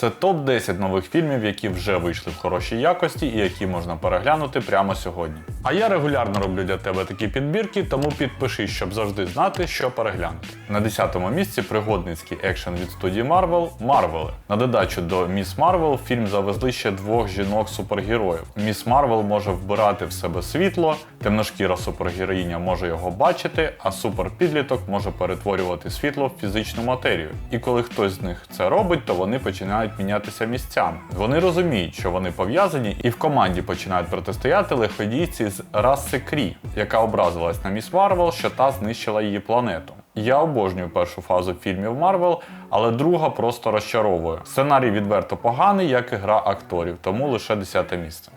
Це топ-10 нових фільмів, які вже вийшли в хорошій якості і які можна переглянути прямо сьогодні. А я регулярно роблю для тебе такі підбірки, тому підпишись, щоб завжди знати, що переглянути. На 10-му місці пригодницький екшен від студії Marvel Марвели. На додачу до Міс Марвел фільм завезли ще двох жінок-супергероїв. Міс Марвел може вбирати в себе світло, темношкіра супергероїня може його бачити, а суперпідліток може перетворювати світло в фізичну матерію. І коли хтось з них це робить, то вони починають мінятися місцями. Вони розуміють, що вони пов'язані, і в команді починають протистояти лиходійці з раси Крі, яка образилась на Міс Марвел, що та знищила її планету. Я обожнюю першу фазу фільмів Марвел, але друга просто розчаровує. Сценарій відверто поганий, як і гра акторів, тому лише 10 місце.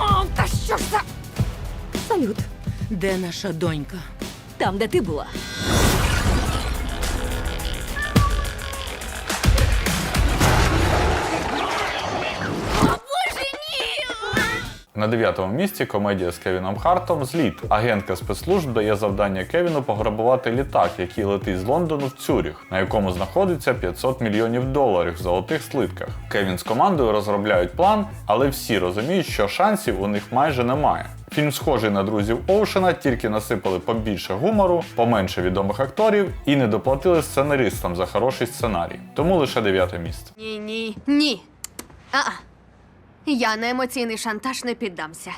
О, та що ж за... Салют. Де наша донька? Там, де ти була. На дев'ятому місці комедія з Кевіном Хартом Зліт. Агентка спецслужб дає завдання Кевіну пограбувати літак, який летить з Лондону в Цюріх, на якому знаходиться 500 мільйонів доларів в золотих слитках. Кевін з командою розробляють план, але всі розуміють, що шансів у них майже немає. Фільм схожий на друзів Оушена, тільки насипали побільше гумору, поменше відомих акторів і не доплатили сценаристам за хороший сценарій. Тому лише дев'яте місце. Ні, ні. Ні. А-а. Я на емоційний шантаж не піддамся.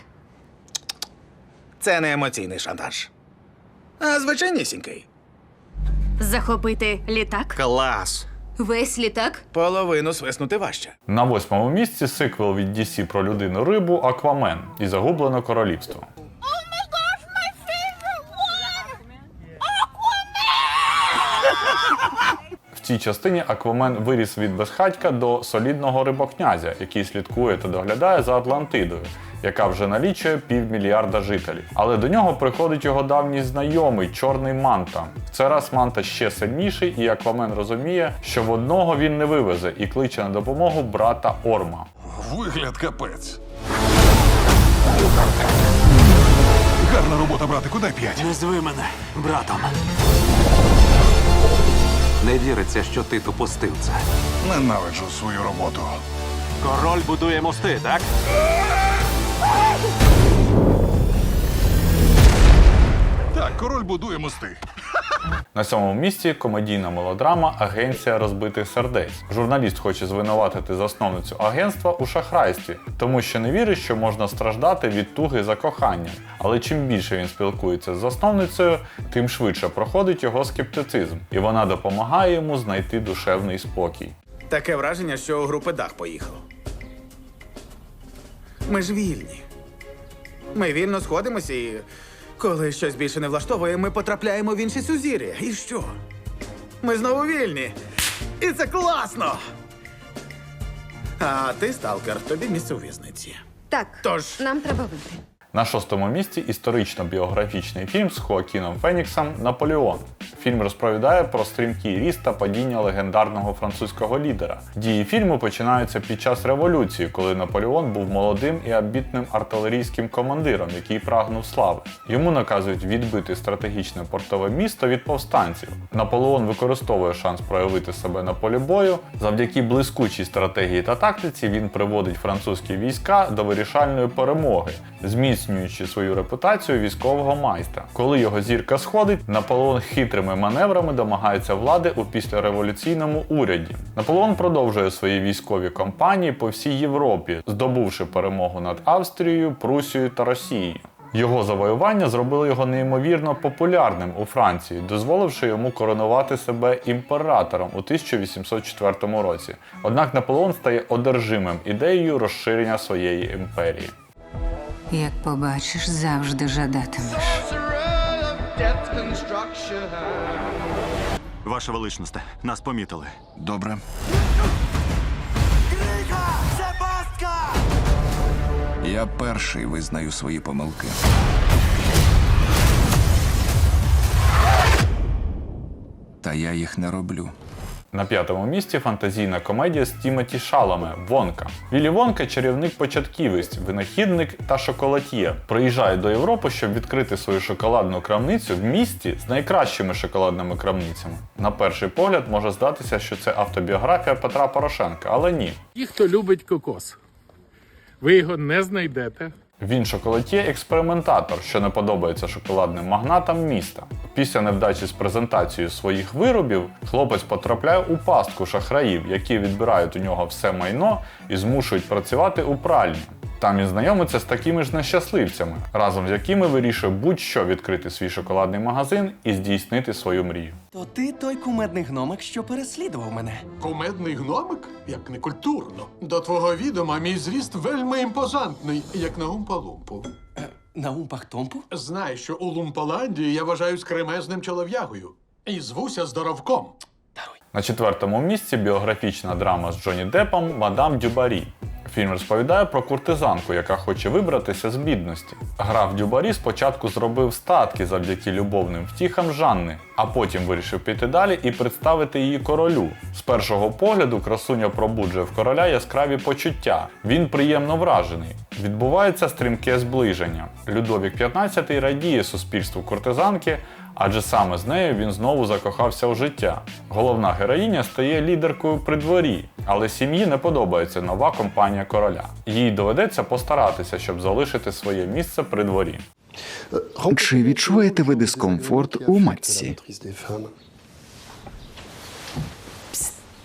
Це не емоційний шантаж. А звичайнісінький. Захопити літак? Клас. Весь літак? Половину свиснути важче. На восьмому місці сиквел від DC про людину рибу Аквамен і загублене королівство. Цій частині Аквамен виріс від безхатька до солідного рибокнязя, який слідкує та доглядає за Атлантидою, яка вже налічує півмільярда жителів. Але до нього приходить його давній знайомий чорний манта. В цей раз манта ще сильніший, і Аквамен розуміє, що в одного він не вивезе і кличе на допомогу брата Орма. Вигляд капець. Гарна робота, братику, дай п'ять. Не зви мене братом. Не віриться, що ти допустив це. Ненавиджу свою роботу. Король будує мости, так? Так, король будує мости. На сьомому місці комедійна мелодрама Агенція розбитих сердець. Журналіст хоче звинуватити засновницю агентства у шахрайстві, тому що не вірить, що можна страждати від туги за коханням. Але чим більше він спілкується з засновницею, тим швидше проходить його скептицизм, і вона допомагає йому знайти душевний спокій. Таке враження, що у групи дах поїхав. Ми ж вільні. Ми вільно сходимося і коли щось більше не влаштовує, ми потрапляємо в інші сузір'я. І що? Ми знову вільні. І це класно. А ти, сталкер, тобі місце у в'язниці. Так. Тож- Нам треба вийти. На шостому місці історично-біографічний фільм з Хоакіном Феніксом Наполеон. Фільм розповідає про стрімкий ріст та падіння легендарного французького лідера. Дії фільму починаються під час революції, коли Наполеон був молодим і амбітним артилерійським командиром, який прагнув слави. Йому наказують відбити стратегічне портове місто від повстанців. Наполеон використовує шанс проявити себе на полі бою. Завдяки блискучій стратегії та тактиці він приводить французькі війська до вирішальної перемоги, зміцнюючи свою репутацію військового майстра. Коли його зірка сходить, Наполеон хитрими маневрами домагається влади у післяреволюційному уряді. Наполеон продовжує свої військові кампанії по всій Європі, здобувши перемогу над Австрією, Прусією та Росією. Його завоювання зробили його неймовірно популярним у Франції, дозволивши йому коронувати себе імператором у 1804 році. Однак Наполеон стає одержимим ідеєю розширення своєї імперії. Як побачиш, завжди жадатимеш. Ваша величність, нас помітили. Добре. Я перший визнаю свої помилки. Та я їх не роблю. На п'ятому місці фантазійна комедія з Тімоті Шаламе Вонка. Вілі Вонка чарівник початківець, винахідник та шоколад'є. Приїжджає до Європи, щоб відкрити свою шоколадну крамницю в місті з найкращими шоколадними крамницями. На перший погляд може здатися, що це автобіографія Петра Порошенка, але ні. Ті, хто любить кокос. Ви його не знайдете. Він шоколад'є-експериментатор, що не подобається шоколадним магнатам міста. Після невдачі з презентацією своїх виробів хлопець потрапляє у пастку шахраїв, які відбирають у нього все майно і змушують працювати у пральні. Там він знайомиться з такими ж нещасливцями, разом з якими вирішує будь-що відкрити свій шоколадний магазин і здійснити свою мрію. То ти той кумедний гномик, що переслідував мене. Кумедний гномик? Як некультурно. До твого відома мій зріст вельми імпозантний, як на Умпа-Лумпу. На умпах томпу? Знай, що у Лумпаландії я вважаюсь кремезним чолов'ягою. І звуся здоровком. На четвертому місці біографічна драма з Джонні Деппом Мадам Дюбарі. Фільм розповідає про куртизанку, яка хоче вибратися з бідності. Граф Дюбарі спочатку зробив статки завдяки любовним втіхам Жанни, а потім вирішив піти далі і представити її королю. З першого погляду красуня пробуджує в короля яскраві почуття. Він приємно вражений. Відбувається стрімке зближення. Людовік XV радіє суспільству куртизанки, адже саме з нею він знову закохався у життя. Головна героїня стає лідеркою при дворі, але сім'ї не подобається нова компанія короля. Їй доведеться постаратися, щоб залишити своє місце при дворі. Чи відчуваєте ви дискомфорт у матці?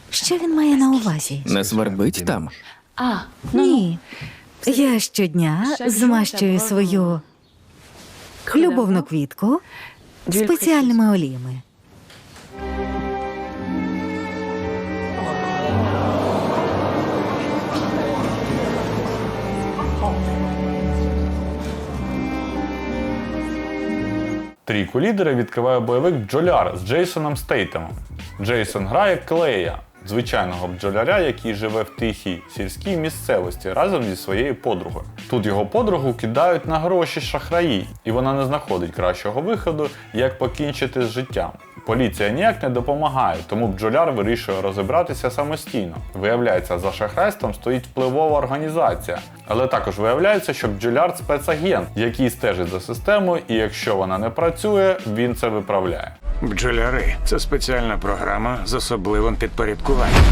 Що він має на увазі? Не свербить там. Ні. Я щодня змащую свою любовну квітку спеціальними оліями. Трійку лідера відкриває бойовик Джоляр з Джейсоном Стейтемом. Джейсон грає Клея, звичайного бджоляря, який живе в тихій сільській місцевості разом зі своєю подругою. Тут його подругу кидають на гроші шахраї, і вона не знаходить кращого виходу, як покінчити з життям. Поліція ніяк не допомагає, тому бджоляр вирішує розібратися самостійно. Виявляється, за шахрайством стоїть впливова організація, але також виявляється, що бджоляр спецагент, який стежить за системою, і якщо вона не працює, він це виправляє. Бджоляри це спеціальна програма з особливим підпорядкуванням.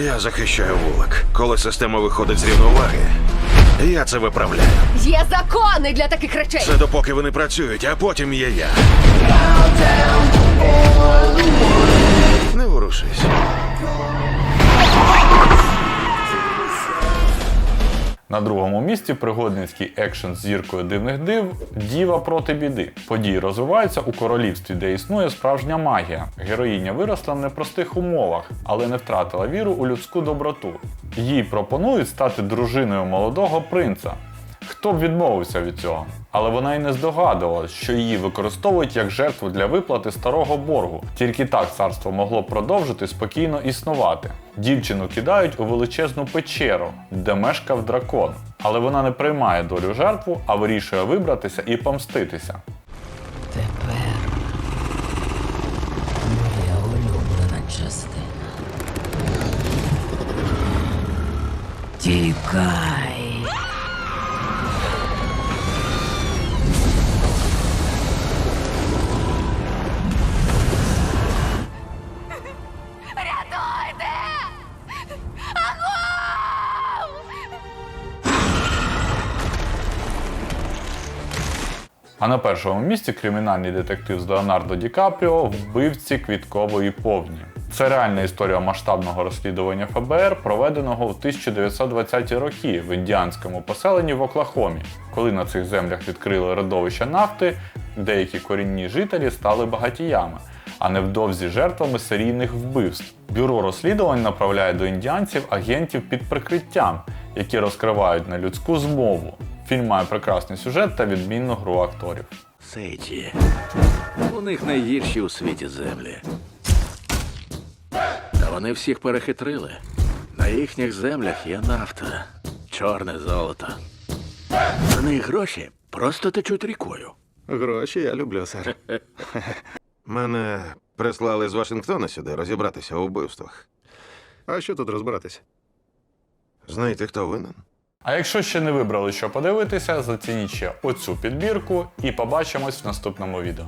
Я захищаю вулик. Коли система виходить з рівноваги, я це виправляю. Є закони для таких речей. Це допоки вони працюють, а потім є я. Не ворушись. На другому місці пригодницький екшен з зіркою дивних див Діва проти біди. Події розвиваються у королівстві, де існує справжня магія. Героїня виросла в непростих умовах, але не втратила віру у людську доброту. Їй пропонують стати дружиною молодого принца. Хто б відмовився від цього? Але вона й не здогадувалась, що її використовують як жертву для виплати старого боргу. Тільки так царство могло продовжити спокійно існувати. Дівчину кидають у величезну печеру, де мешкав дракон. Але вона не приймає долю жертву, а вирішує вибратися і помститися. Тепер моя улюблена частина. Тікай. А на першому місці кримінальний детектив з Леонардо Ді Капріо вбивці квіткової повні. Це реальна історія масштабного розслідування ФБР, проведеного в 1920-ті роки в індіанському поселенні в Оклахомі. Коли на цих землях відкрили родовища нафти, деякі корінні жителі стали багатіями, а невдовзі жертвами серійних вбивств. Бюро розслідувань направляє до індіанців агентів під прикриттям, які розкривають нелюдську змову. Фільм має прекрасний сюжет та відмінну гру акторів. Сейті. У них найгірші у світі землі. Та вони всіх перехитрили. На їхніх землях є нафта, чорне золото. За них гроші просто течуть рікою. Гроші я люблю, сер. Мене Прислали з Вашингтона сюди розібратися у вбивствах. А що тут розбиратися? Знаєте, хто винен? А якщо ще не вибрали, що подивитися, зацініть ще оцю підбірку і побачимось в наступному відео.